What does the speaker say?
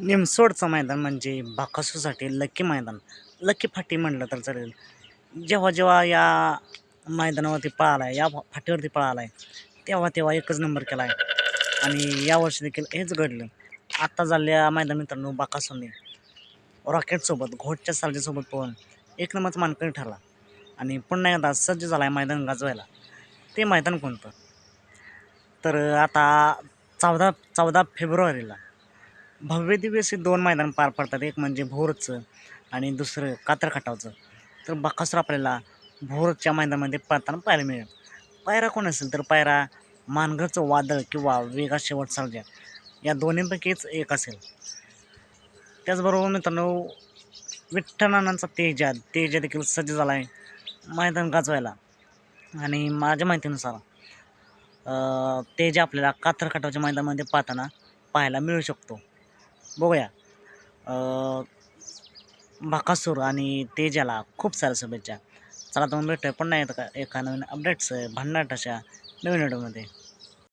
निमसोडचं मैदान म्हणजे बाकासूसाठी लकी मैदान. लकी फाटी म्हटलं तर चालेल. जेव्हा जेव्हा या मैदानावरती पळाला आहे या फाटीवरती पळाला आहे तेव्हा तेव्हा एकच नंबर केला आहे. आणि यावर्षी देखील हेच घडलं. आत्ता झालेल्या मैदान मित्रांनो बाकासूने रॉकेटसोबत घोटच्या सारजेसोबत पळून एक नंबरचा मानकरी ठरला. आणि पुन्हा एकदा सज्ज झाला आहे मैदान गाजवायला. ते मैदान कोणतं? तर आता चौदा चौदा फेब्रुवारीला भव्य दिव्य असे दोन मैदान पार पडतात. एक म्हणजे भोरचं आणि दुसरं कात्र खटावचं तर बकासूर आपल्याला भोरच्या मैदानामध्ये पळताना पाहायला मिळेल. पायरा कोण असेल तर पायरा मानघरचं वादळ किंवा वेगा शेवट सर्जा. या दोन्हीपैकीच एक असेल. त्याचबरोबर मित्रांनो विठ्ठलानांचा तेजा तेजा देखील सज्ज झाला आहे मैदान गाजवायला. आणि माझ्या माहितीनुसार तेजा आपल्याला कात्र खटावच्या मैदानामध्ये पाहताना पाहायला मिळू शकतो. बघूया. भाकासूर आणि तेजाला खूप साऱ्या शुभेच्छा. चला तर मग भेटूया पुन्हा येतं का? एका नवीन अपडेट्स भन्नाट अशा नवीन व्हिडिओमध्ये